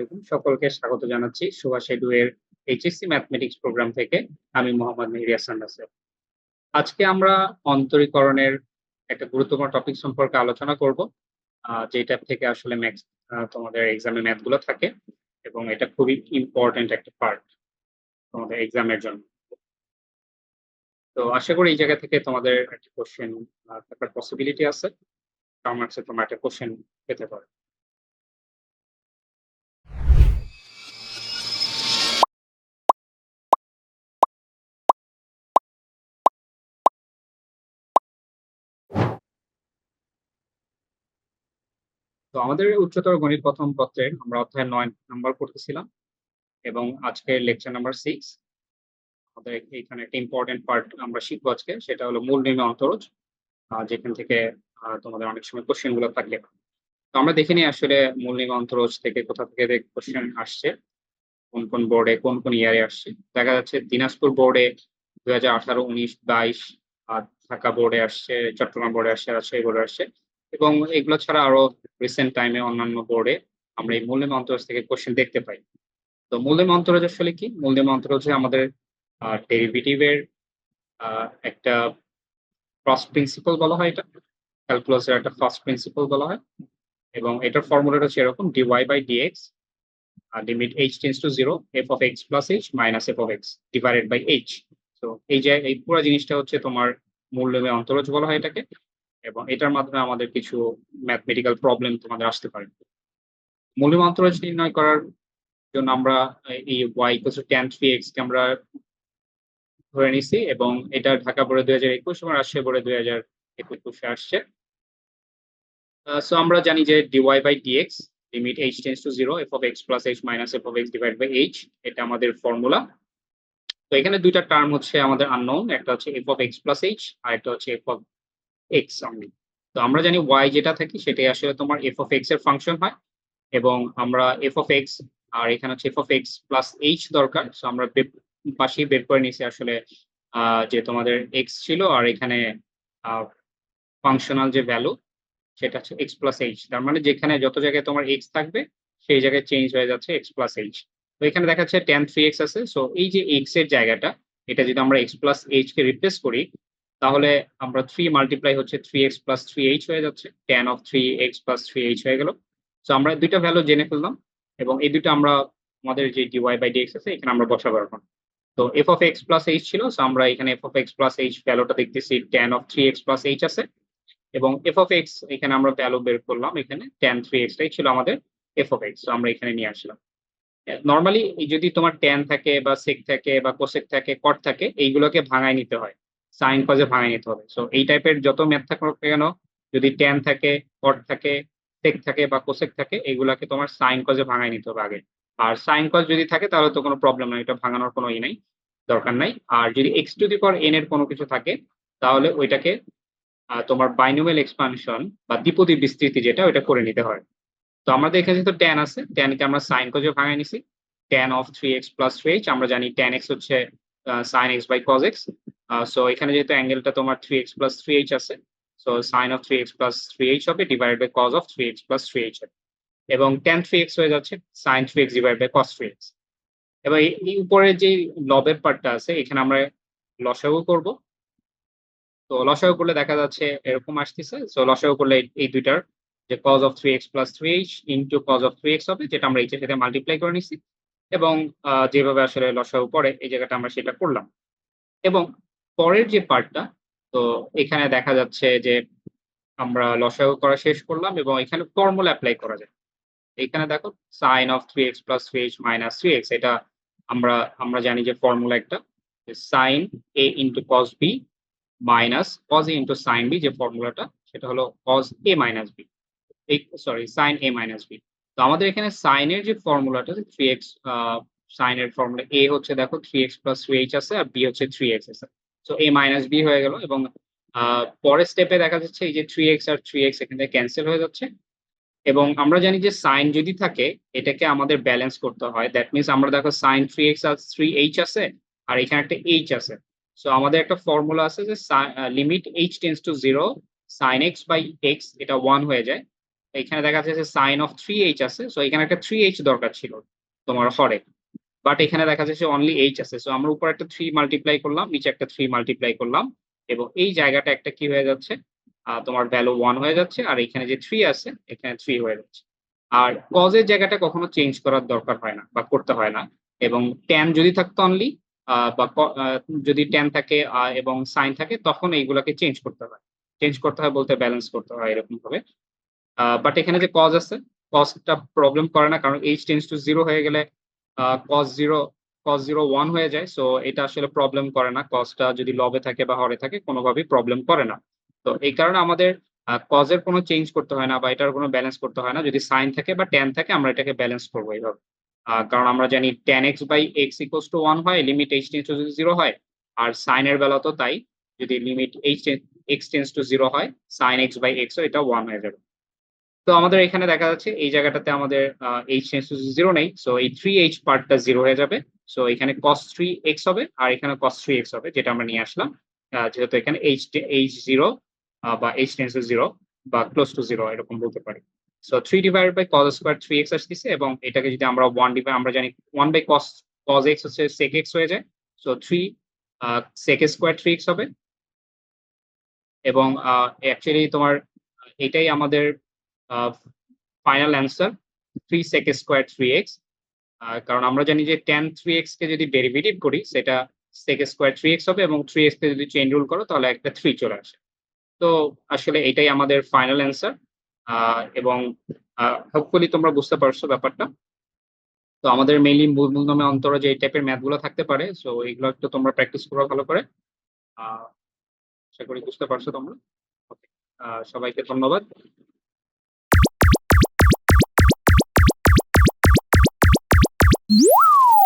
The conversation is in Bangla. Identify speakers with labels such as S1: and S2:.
S1: আলাইকুম। সকলকে স্বাগত জানাচ্ছি সুভাষ এডু এর এইচএসসি ম্যাথমেটিক্স প্রোগ্রাম থেকে। আমি মোহাম্মদ মেহেরি হাসান আজকে আমরা অন্তরীকরণের একটা গুরুত্বপূর্ণ টপিক সম্পর্কে আলোচনা করব যেটা থেকে আসলে ম্যাথ তোমাদের এক্সামে ম্যাথগুলো থাকে এবং এটা খুবই ইম্পর্টেন্ট একটা পার্ট তোমাদের এক্সামের জন্য। তো আশা করি এই জায়গা থেকে তোমাদের একটা কোশ্চেন থাকার পসিবিলিটি আছে। কাছে তোমার একটা কোশ্চেন পেতে পারে। তো আমাদের উচ্চতর গণিত প্রথম পত্রে আমরা অধ্যায় নয় নাম্বার করতেছিলাম এবং আজকে লেকচার নাম্বার সিক্স আমাদের এখানে একটা ইম্পর্টেন্ট পার্ট আমরা শিখব আজকে, সেটা হলো মূল নিয়মে অন্তরজ যেখান থেকে তোমাদের অনেক সময় কোশ্চেনগুলো থাকে তো আমরা দেখে নিই আসলে মূল নিয়মে অন্তরজ থেকে কোথা থেকে কোশ্চেন আসছে, কোন কোন বোর্ডে কোন কোন ইয়ারে আসছে। দেখা যাচ্ছে দিনাজপুর বোর্ডে দুই হাজার আঠারো, উনিশ, বাইশ, আর ঢাকা বোর্ডে আসছে, চট্টগ্রাম বোর্ডে আসছে, রাজশাহী বোর্ডে আসছে। এবং এগুলো ছাড়া আরও রিসেন্ট টাইমে অন্যান্য বোর্ডে আমরা এই মূল্যম অন্তরজ থেকে কোশ্চেন দেখতে পাই। তো মূল্যম অন্তরজ আসলে কি? মূল্যম অন্তরজ আমাদের ডেরিভেটিভের একটা ফার্স্ট প্রিন্সিপাল বলা হয় এটা। ক্যালকুলাসের একটা ফার্স্ট প্রিন্সিপাল বলা হয়। এবং এটার ফর্মুলাটা হচ্ছে এরকম dy by dx limit h tends to zero f of x plus h minus f of x divided by h তো এই যে, এই পুরো জিনিসটা হচ্ছে তোমার মূল্যমে অন্তরজ বলা হয় এটাকে। এবং এটার মাধ্যমে আমাদের কিছু ম্যাথমেটিক্যাল প্রবলেম তোমাদের আসতে পারে। মূল্যম নির্ণয় করার জন্য আমরা এই y equal to tan three x কে আমরা ধরে নিছি এবং এটা ঢাকা বোর্ডে দুই হাজার একুশ এবং রাজশাহী বোর্ডে দুই হাজার একুশে আসছে। সো আমরা জানি যে dy by dx limit h tends to zero f of x plus h minus f of x divide by h এটা আমাদের ফর্মুলা তো এখানে দুইটা টার্ম হচ্ছে আমাদের আননোন একটা হচ্ছে f of x plus h আর একটা হচ্ছে এফ অফ এক্স অনলি তো আমরা জানি ওয়াই যেটা থাকি সেটাই আসলে তোমার এফ অফ এক্সের ফাংশন হয় এবং আমরা এফ অফ এক্স আর এখানে হচ্ছে f of x plus h দরকার। সো আমরা পাশেই বের করে নিছি আসলে যে তোমাদের এক্স ছিল আর এখানে ফাংশনাল যে ভ্যালু সেটা হচ্ছে এক্স প্লাস এইচ তার মানে যেখানে যত জায়গায় তোমার এক্স থাকবে সেই জায়গায় চেঞ্জ হয়ে যাচ্ছে এক্স প্লাস এইচ তো এখানে দেখা যাচ্ছে টেন থ্রি এক্স আছে। সো এই যে এক্সের জায়গাটা, এটা যদি আমরা এক্স প্লাস এইচ কে রিপ্লেস করি তাহলে আমরা থ্রি মাল্টিপ্লাই হচ্ছে three x plus three h হয়ে যাচ্ছে tan of three x plus three h হয়ে গেল। সো আমরা দুইটা ভ্যালু জেনে ফেললাম এবং এই দুটো আমরা আমাদের যে ডিওয়াই বাই ডিএক্স আছে, এখানে আমরা বসাবো এখন। তো f of x plus h ছিল সো আমরা এখানে f of x plus h ভ্যালুটা দেখতেছি tan of three x plus h আছে। এবং এফ অফ এক্স এখানে আমরা ভ্যালু বের করলাম, এখানে টেন থ্রি এক্সটাই ছিল আমাদের এফ অফ এক্স আমরা এখানে নিয়ে আসলাম। নর্মালি যদি তোমার ট্যান থাকে বা সেক থাকে বা কোসেক থাকে কট থাকে, এইগুলোকে ভাঙায় নিতে হয়। সাইন কজে ভাঙায় নিতে হবে। সো এই টাইপের যত ম্যাথ থাকুক কেন, যদি ট্যান থাকে কট থাকে সেক থাকে বা কোসেক থাকে, এগুলাকে তোমার সাইন কজে ভাঙায় নিতে হবে আগে। আর সাইন কজ যদি থাকে, তাহলে তো কোনো প্রবলেম নাই, এটা ভাঙানোর কোনো ই নাই, দরকার নাই। আর যদি এক্স টু দি পর এন এর কোনো কিছু থাকে, তাহলে ওইটাকে তোমার বাইনোমিয়াল এক্সপানশন বা দ্বিপদী বিস্তৃতি যেটা, ওইটা করে নিতে হয়। তো আমাদের এখানে তো ট্যান আছে ট্যানকে আমরা সাইন কজে ভাঙায় নিছি। Tan of three x plus three h আমরা জানি ট্যান এক্স হচ্ছে sine x by cos x so এখানে যেহেতু অ্যাঙ্গেলটা তোমার three x plus three h আছে so sine of three x plus three h হবে divide by cos of three x plus three h হবে, এবং ট্যান থ্রি এক্স হয়ে যাচ্ছে sine three x divide by cos three x এবার এই- উপরের যে লবের পার্টটা আছে, এখানে আমরা লসাগু করব। তো লসাগু করলে দেখা যাচ্ছে এরকম আসতেছে সো লসাগু করলে এই- দুইটার যে cos of three x plus three h into cos of three x হবে, যেটা আমরা এইচের সাথে মাল্টিপ্লাই করে নিছি, এবং যেভাবে আসলে লসাগু পড়ে, এই জায়গাটা আমরা সেটা করলাম। এবং পরের যে পার্টটা তো এখানে দেখা যাচ্ছে যে আমরা লসাগু করা শেষ করলাম এবং এখানে ফর্মুলা অ্যাপ্লাই করা যায়। এখানে দেখো sine of three x plus three h minus three x এটা আমরা আমরা জানি যে ফর্মুলা একটা sine a into cos b minus cos a into sine b যে ফর্মুলাটা সেটা হলো cos a minus b sorry sine a minus b তো আমাদের এখানে সাইনের যে ফর্মুলাটা থ্রি এক্স সাইনের ফর্মুলা এ হচ্ছে দেখো three x plus three h আছে আর বি হচ্ছে থ্রি এক্স আছে। সো এ মাইনাস বি হয়ে গেল এবং পরের স্টেপে দেখা যাচ্ছে এই যে থ্রি এক্স আর থ্রি এক্স এখান থেকে ক্যান্সেল হয়ে যাচ্ছে। এবং আমরা জানি যে সাইন যদি থাকে, এটাকে আমাদের ব্যালেন্স করতে হয়। দ্যাট মিনস আমরা দেখো সাইন থ্রি এক্স আর থ্রি এইচ আছে, আর এখানে একটা এইচ আছে। সো আমাদের একটা ফর্মুলা আছে যে limit h tends to zero sine x by x এটা ওয়ান হয়ে যায়। এখানে দেখা যাচ্ছে সাইন অফ থ্রি এইচ আছে। সো এখানে একটা থ্রি এইচ দরকার ছিল তোমার হরে বাট এখানে দেখা যাচ্ছে অনলি এইচ আছে। সো আমরা উপর একটা থ্রি মাল্টিপ্লাই করলাম, নিচে একটা থ্রি মাল্টিপ্লাই করলাম। এবং এই জায়গাটা একটা কি হয়ে যাচ্ছে? তোমার ভ্যালু ওয়ান হয়ে যাচ্ছে, আর এখানে যে থ্রি আছে, এখানে থ্রি হয়ে যাচ্ছে। আর কজের জায়গাটা কখনো চেঞ্জ করার দরকার হয় না বা করতে হয় না। এবং ট্যান যদি থাকতো অনলি বা যদি ট্যান থাকে এবং সাইন থাকে, তখন এইগুলাকে চেঞ্জ করতে হয়। চেঞ্জ করতে হয় বলতে ব্যালেন্স করতে হয় এরকম ভাবে বাট এখানে যে কজ আছে কজটা প্রবলেম করে না, কারণ এইচ টেন্স টু জিরো হয়ে গেলে cos zero cos zero one হয়ে যায় সো এটা আসলে প্রবলেম করে না। কজটা যদি লবে থাকে বা হরে থাকে, কোনোভাবেই প্রবলেম করে না। তো এই কারণে আমাদের কজের কোনো চেঞ্জ করতে হয় না বা এটার কোনো ব্যালেন্স করতে হয় না। যদি সাইন থাকে বা ট্যান থাকে, আমরা এটাকে ব্যালেন্স করব এইভাবে। কারণ আমরা জানি tan x by x equals to one হয় লিমিট এইচ টেন্স টু যদি জিরো হয়, আর সাইনের বেলা তো তাই। যদি limit h x tends to zero হয় সাইন এক্স বাই এক্স এটা ওয়ান হয়ে যাবে। তো আমাদের এখানে দেখা যাচ্ছে এই জায়গাটাতে আমাদের এইচ জিরো নেই। সো এই থ্রি এইচ পার্টটা জিরো হয়ে যাবে। সো এখানে কস থ্রি এক্স হবে আর এখানে কস থ্রি এক্স হবে, যেটা আমরা নিয়ে আসলাম। যেহেতু এখানে এইচ এইচ জিরো বা এইচ টেন্স জিরো বা ক্লোজ টু জিরো এরকম বলতে পারি। So three divide by cos square three x আসতেছে এবং এটাকে যদি আমরা ওয়ান ডিভাইড আমরা জানি one by cos cos x হচ্ছে সেক এক্স হয়ে যায়। So three sec square three x হবে। এবং অ্যাকচুয়ালি তোমার, এটাই আমাদের final answer three sec square three x কারণ আমরা জানি যে টেন থ্রি এক্স কে যদি ডেরিভেটিভ করি, সেটা সেক স্কোয়ার থ্রি এক্স হবে এবং থ্রি এক্স কে যদি চেঞ্জ রুল করো, তাহলে একটা থ্রি চলে আসে। তো আসলে এটাই আমাদের ফাইনাল অ্যান্সার এবং হোপফুলি তোমরা বুঝতে পারছ ব্যাপারটা। তো আমাদের মেইনলি মূলধর্মে অন্তরে যে এই টাইপের ম্যাথগুলো থাকতে পারে সো এগুলো একটু তোমরা প্র্যাকটিস করো ভালো করে। আশা করি বুঝতে পারছ তোমরা। সবাইকে ধন্যবাদ।
S2: Woo!